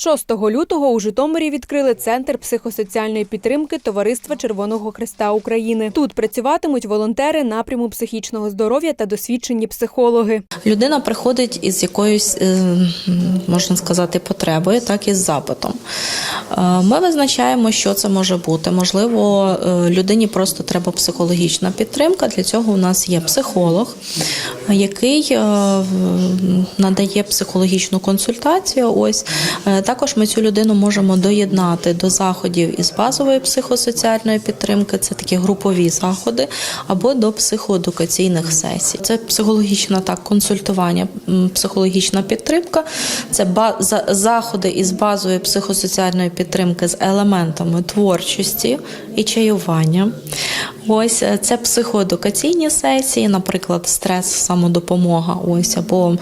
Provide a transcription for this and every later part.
6 лютого у Житомирі відкрили центр психосоціальної підтримки Товариства Червоного Христа України. Тут працюватимуть волонтери напряму психічного здоров'я та досвідчені психологи. Людина приходить із якоюсь, е, можна сказати, потребою, так і з запитом. Е, Ми визначаємо, що це може бути. Можливо, е, людині просто треба психологічна підтримка. Для цього у нас є психолог, який надає психологічну консультацію. Ось також ми цю людину можемо доєднати до заходів із базової психосоціальної підтримки. Це такі групові заходи, або до психоедукаційних сесій. Це психологічне так консультування, психологічна підтримка. Це заходи із базової психосоціальної підтримки з елементами творчості і чаювання. Ось е, це психоедукаційні сесії, наприклад, стрес, самодопомога, ось або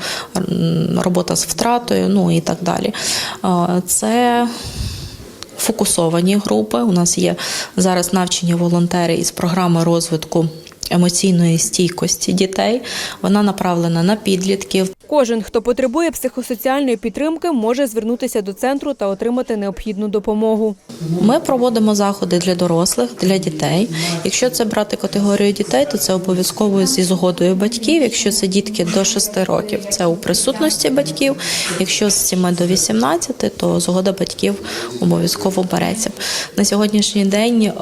робота з втратою, ну і так далі. Е, Це фокусовані групи. У нас є зараз навчені волонтери із програми розвитку емоційної стійкості дітей. Вона направлена на підлітків. Кожен, хто потребує психосоціальної підтримки, може звернутися до центру та отримати необхідну допомогу. Ми проводимо заходи для дорослих, для дітей. Якщо це брати категорію дітей, то це обов'язково зі згодою батьків. Якщо це дітки до 6 років, це у присутності батьків. Якщо з 7 до 18, то згода батьків обов'язково береться. На сьогоднішній день е,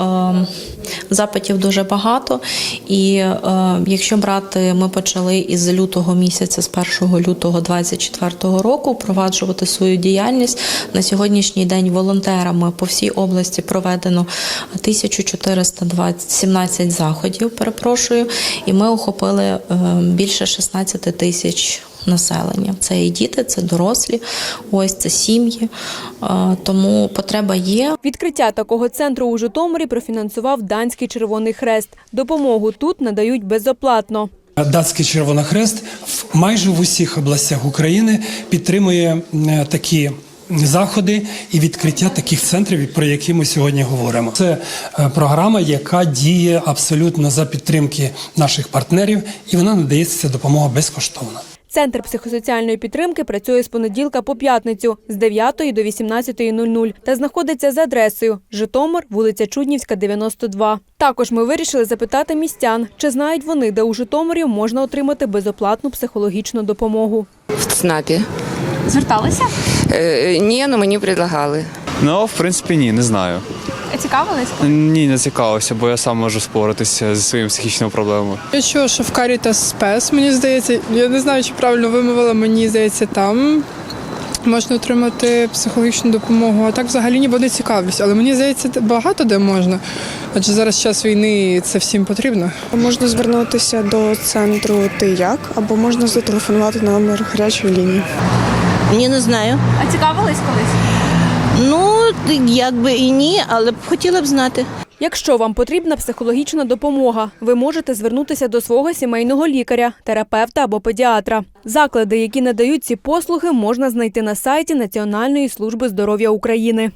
запитів дуже багато, і е, якщо брати, ми почали із лютого місяця, з 1 лютого 2024 року, впроваджувати свою діяльність. На сьогоднішній день волонтерами по всій області проведено 1417 заходів. Перепрошую, і ми охопили е, більше 16 тисяч. Населення це і діти, це дорослі, ось це сім'ї. Е, Тому потреба є. Відкриття такого центру у Житомирі профінансував Данський Червоний Хрест. Допомогу тут надають безоплатно. Датський Червоний Хрест в майже в усіх областях України підтримує такі заходи і відкриття таких центрів, про які ми сьогодні говоримо. Це е, програма, яка діє абсолютно за підтримки наших партнерів, і вона надається допомога безкоштовно. Центр психосоціальної підтримки працює з понеділка по п'ятницю з 9 до 18.00 та знаходиться за адресою Житомир, вулиця Чуднівська, 92. Також ми вирішили запитати містян, чи знають вони, де у Житомирі можна отримати безоплатну психологічну допомогу. В ЦНАПі. Зверталися? Е, ні, ну мені предлагали. Ну, в принципі, ні, не знаю. Цікавились? Ні, не цікавився, бо я сам можу споратися зі своїми психічними проблемами. Я чула, що в Caritas Спес, мені здається, я не знаю, чи правильно вимовила, мені здається, там можна отримати психологічну допомогу. А так взагалі ніби не цікавлюсь. Але мені здається, багато де можна. Адже зараз час війни і це всім потрібно. Можна звернутися до центру Ти як або можна зателефонувати на номер гарячої лінії. Ні, не знаю. А цікавились колись? Якби і ні, але б хотіла б знати. Якщо вам потрібна психологічна допомога, ви можете звернутися до свого сімейного лікаря, терапевта або педіатра. Заклади, які надають ці послуги, можна знайти на сайті Національної служби здоров'я України.